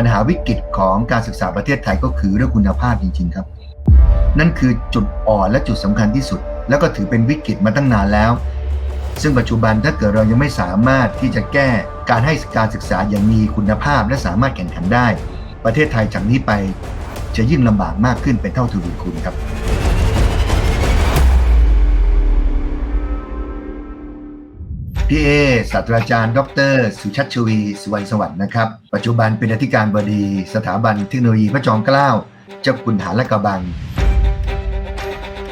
ปัญหาวิกฤตของการศึกษาประเทศไทยก็คือเรื่องคุณภาพจริง ๆ ครับ นั่นคือจุดอ่อนและจุดสำคัญที่สุด แล้วก็ถือเป็นวิกฤตมาตั้งนานแล้ว ซึ่งปัจจุบันถ้าเกิดเรายังไม่สามารถที่จะแก้การให้การศึกษาอย่างมีคุณภาพและสามารถแข่งขันได้ ประเทศไทยจากนี้ไปจะยิ่งลำบากมากขึ้นเป็นเท่าทวีคูณครับ พี่เอศาสตราจารย์ ดร สุชัชวี สุวรรณสวัสดิ์นะครับ ปัจจุบันเป็นอธิการบดี สถาบันเทคโนโลยีพระจอมเกล้า เจ้าคุณฐาละกระบัง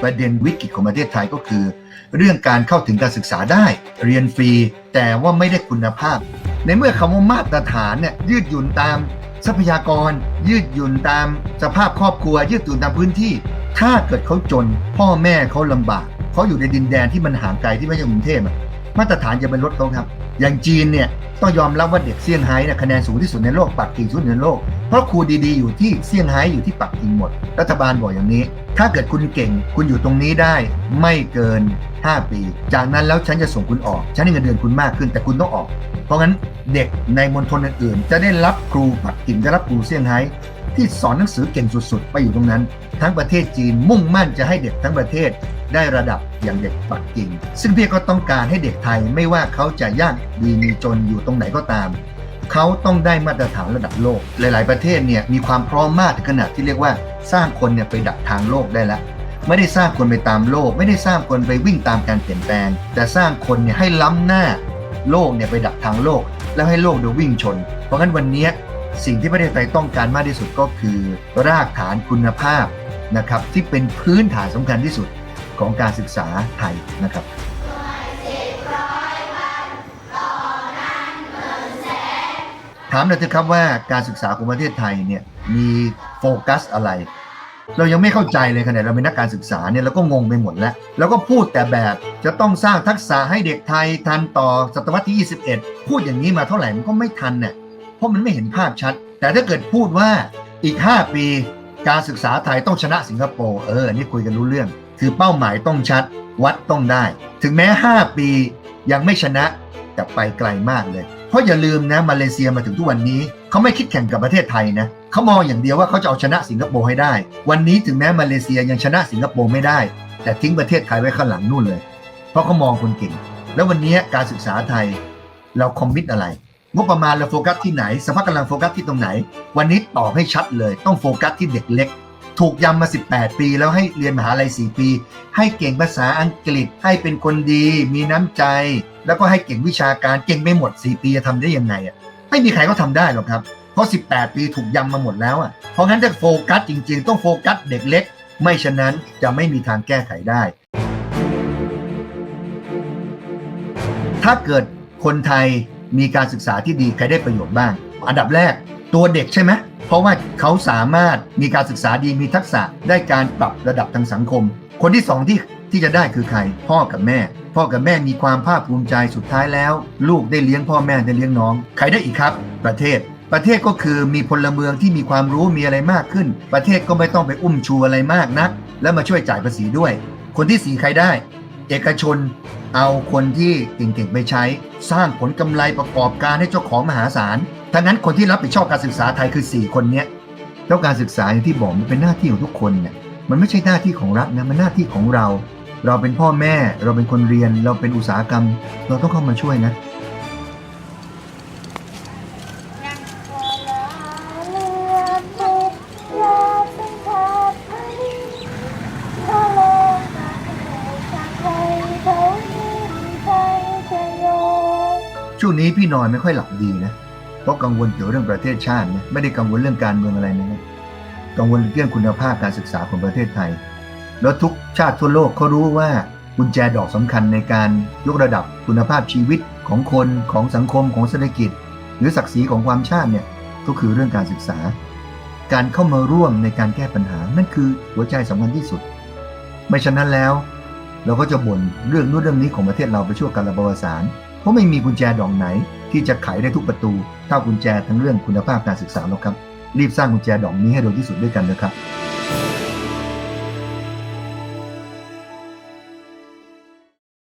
ประเด็นวิกฤตของประเทศไทยก็คือ เรื่องการเข้าถึงการศึกษาได้ เรียนฟรี แต่ว่าไม่ได้คุณภาพ ในเมื่อคำว่ามาตรฐานเนี่ยยืดหยุ่นตามทรัพยากร ยืดหยุ่นตามสภาพครอบครัว ยืดหยุ่นตามพื้นที่ ถ้าเกิดเขาจน พ่อแม่เขาลำบากเขาอยู่ในดินแดนที่มันห่างไกลที่ไม่ใช่กรุงเทพอะ มาตรฐานจะเป็นลดเขาครับ อย่างจีนเนี่ยต้องยอมรับว่าเด็กเซี่ยงไฮ้เนี่ยคะแนนสูงที่สุดในโลกปักกิ่งสุดในโลก เพราะครูดีๆอยู่ที่เซี่ยงไฮ้อยู่ที่ปักกิ่งหมด รัฐบาลบอกอย่างนี้ ถ้าเกิดคุณเก่ง คุณอยู่ตรงนี้ได้ไม่เกิน 5 ปี จากนั้นแล้วฉันจะส่งคุณออก ฉันให้เงินเดือนคุณมากขึ้นแต่คุณต้องออก เพราะงั้นเด็กในมณฑลอื่นๆ จะได้รับครูปักกิ่งจะรับครูเซี่ยงไฮ้ที่สอนหนังสือเก่งสุดๆ ไปอยู่ตรงนั้น ทั้งประเทศจีนมุ่งมั่นจะให้เด็กทั้งประเทศ ได้ระดับอย่างเด็กปักกิ่ง ซึ่งพี่ก็ต้องการให้เด็กไทยไม่ว่าเขาจะยากดีมีจนอยู่ตรงไหนก็ตาม เขาต้องได้มาตรฐานระดับโลก หลาย ๆ ประเทศเนี่ยมีความพร้อมมากถึงขนาดที่เรียกว่าสร้างคนเนี่ยไปดักทางโลกได้แล้วไม่ได้สร้างคนไปตามโลก ไม่ได้สร้างคนไปวิ่งตามการเปลี่ยนแปลง แต่สร้างคนเนี่ยให้ล้ำหน้าโลกเนี่ยไปดักทางโลก แล้วให้โลกเดี๋ยววิ่งชน เพราะงั้นวันนี้สิ่งที่ประเทศไทยต้องการมากที่สุดก็คือ รากฐานคุณภาพนะครับที่เป็นพื้นฐานสำคัญที่สุด ของการศึกษาไทยนะครับถามหน่อยเถอะครับว่าการศึกษาของประเทศไทยเนี่ยมีโฟกัสอะไร เรายังไม่เข้าใจเลยขนาดเราเป็นนักการศึกษาเนี่ยเราก็งงไปหมดแล้วแล้วก็พูดแต่แบบจะต้องสร้างทักษะให้เด็กไทยทันต่อศตวรรษที่ 21 พูดอย่างนี้มาเท่าไหร่มันก็ไม่ทันเนี่ยเพราะมันไม่เห็นภาพชัด แต่ถ้าเกิดพูดว่าอีก 5 ปีการศึกษาไทยต้องชนะสิงคโปร์เอออันนี่คุยกันรู้เรื่อง คือเป้าหมายต้องชัด วัดต้องได้ ถึงแม้ 5 ปียังไม่ชนะแต่ไปไกลมากเลย เพราะอย่าลืมนะมาเลเซียมาถึงทุกวันนี้ เขาไม่คิดแข่งกับประเทศไทยนะเขามองอย่างเดียวว่าเขาจะเอาชนะสิงคโปร์ให้ได้ วันนี้ถึงแม้มาเลเซียยังชนะสิงคโปร์ไม่ได้ แต่ทิ้งประเทศไทยไว้ข้างหลังนู่นเลย เพราะเขามองคนเก่ง แล้ววันนี้การศึกษาไทยเราคอมมิตอะไรงบประมาณเราโฟกัสที่ไหนสภาพกำลังโฟกัสที่ตรงไหน วันนี้ตอบให้ชัดเลย ต้องโฟกัสที่เด็กเล็ก ถูกย้ำมา 18 ปี แล้วให้เรียนมหาลัย 4 ปี ให้เก่งภาษาอังกฤษ ให้เป็นคนดี มีน้ำใจ แล้วก็ให้เก่งวิชาการเก่งไม่หมด 4 ปีจะทำได้ยังไงอะไม่มีใครก็ทำได้หรอกครับ เพราะ 18 ปีถูกย้ำมาหมดแล้วอะเพราะงั้นถ้าโฟกัสจริง ๆ ต้องโฟกัสเด็กเล็ก ไม่ฉะนั้นจะไม่มีทางแก้ไขได้ ถ้าเกิดคนไทยมีการศึกษาที่ดีใครได้ประโยชน์บ้าง อันดับแรก ตัวเด็กใช่ไหมเพราะว่าเขาสามารถมีการศึกษาดีมีทักษะได้การปรับระดับทางสังคม คนที่สองที่ที่จะได้คือใคร พ่อกับแม่ พ่อกับแม่มีความภาคภูมิใจสุดท้ายแล้ว ลูกได้เลี้ยงพ่อแม่ได้เลี้ยงน้อง ใครได้อีกครับ ประเทศ ประเทศก็คือมีพลเมืองที่มีความรู้มีอะไรมากขึ้น ประเทศก็ไม่ต้องไปอุ้มชูอะไรมากนัก แล้วมาช่วยจ่ายภาษีด้วย คนที่สี่ใครได้ เอกชน เอาคนที่เก่งๆไปใช้ สร้างผลกำไรประกอบการให้เจ้าของมหาศาล ทั้งนั้นคนที่รับผิดชอบการศึกษาไทยคือ 4 คนเนี้ยแล้วการศึกษาอย่างที่บอกมันเป็นหน้าที่ของทุกคนเนี่ยมันไม่ใช่หน้าที่ของรัฐนะมันหน้าที่ของเรา เราเป็นพ่อแม่เราเป็นคนเรียน เราเป็นอุตสาหกรรม เราต้องเข้ามาช่วยนะช่วงนี้พี่นอนไม่ค่อยหลับดีนะ เพราะกังวลเกี่ยวเรื่องประเทศชาตินะไม่ได้กังวลเรื่องการเมืองอะไรนะครับกังวลเรื่องคุณภาพการศึกษาของประเทศไทย แล้วทุกชาติทั่วโลกเขารู้ว่ากุญแจดอกสำคัญในการยกระดับคุณภาพชีวิตของคนของสังคมของเศรษฐกิจ หรือศักดิ์ศรีของความชาติเนี่ยก็คือเรื่องการศึกษา การเข้ามาร่วมในการแก้ปัญหานั่นคือหัวใจสำคัญที่สุด ไม่ฉะนั้นแล้ว เราก็จะบ่นเรื่องนู้นเรื่องนี้ของประเทศเราไปชั่วการระบวสารเพราะไม่มีกุญแจดอกไหนที่จะไขได้ทุกประตูเท่ากุญแจทั้งเรื่องคุณภาพการศึกษาหรอกครับ รีบสร้างกุญแจดอกนี้ให้เร็วที่สุดด้วยกันนะครับ